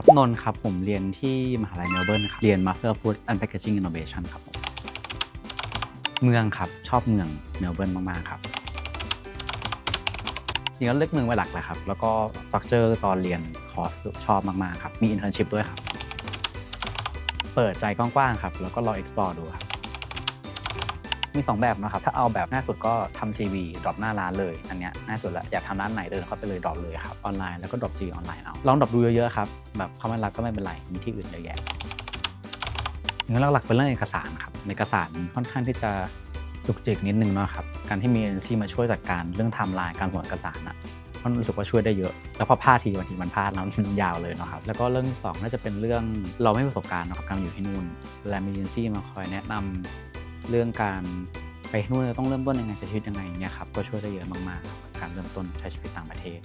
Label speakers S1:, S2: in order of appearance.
S1: ครับ นนท์ครับ ผมเรียนที่มหาลัยเมลเบิร์นครับ เรียน Master of Food and Packaging Innovation ครับผมเมืองครับ ชอบเมืองเมลเบิร์นมาก ๆ ครับจริงๆก็เลือกเมืองไว้หลักแหละครับ แล้วก็สตรัคเจอร์ตอนเรียนคอร์สชอบมาก ๆ ครับ มีอินเทอร์นชิพด้วยครับ เปิดใจกว้าง ๆ ครับ แล้วก็ลอง explore ดูครับ มี 2 แบบนะครับ ถ้าเอาแบบง่ายสุดก็ทำ CV ดรอปหน้าร้านเลย อันเนี้ยง่ายสุดละอยากทำร้านไหนเดินเข้าไปเลยดรอปเลยครับ ออนไลน์แล้วก็ดรอป CV ออนไลน์เอา ลองดรอปดูเยอะๆครับ แบบเขาไม่รับก็ไม่เป็นไร มีที่อื่นเยอะแยะงั้นหลักๆเป็นเรื่องเอกสารครับ เอกสารค่อนข้างที่จะจุกจิกนิดนึงเนาะครับ การที่มีเอเจนซี่มาช่วยจัดการเรื่องไทม์ไลน์การส่งเอกสารอะก็รู้สึกว่าช่วยได้เยอะ แล้วพอพลาดทีบางทีมันพลาดแล้วมันยาวเลยเนาะครับ แล้วก็เรื่องที่สองน่าจะเป็นเรื่องเราไม่ประสบการณ์เนาะกับการอยู่ที่นู่นและมีเอเจนซี่มาคอยแนะนำ เรื่องการไปนู่นจะต้องเริ่มต้นยังไงใช้ชีวิตยังไงอย่างเงี้ยครับก็ช่วยได้เยอะมากๆกับการเริ่มต้นใช้ชีวิตต่างประเทศ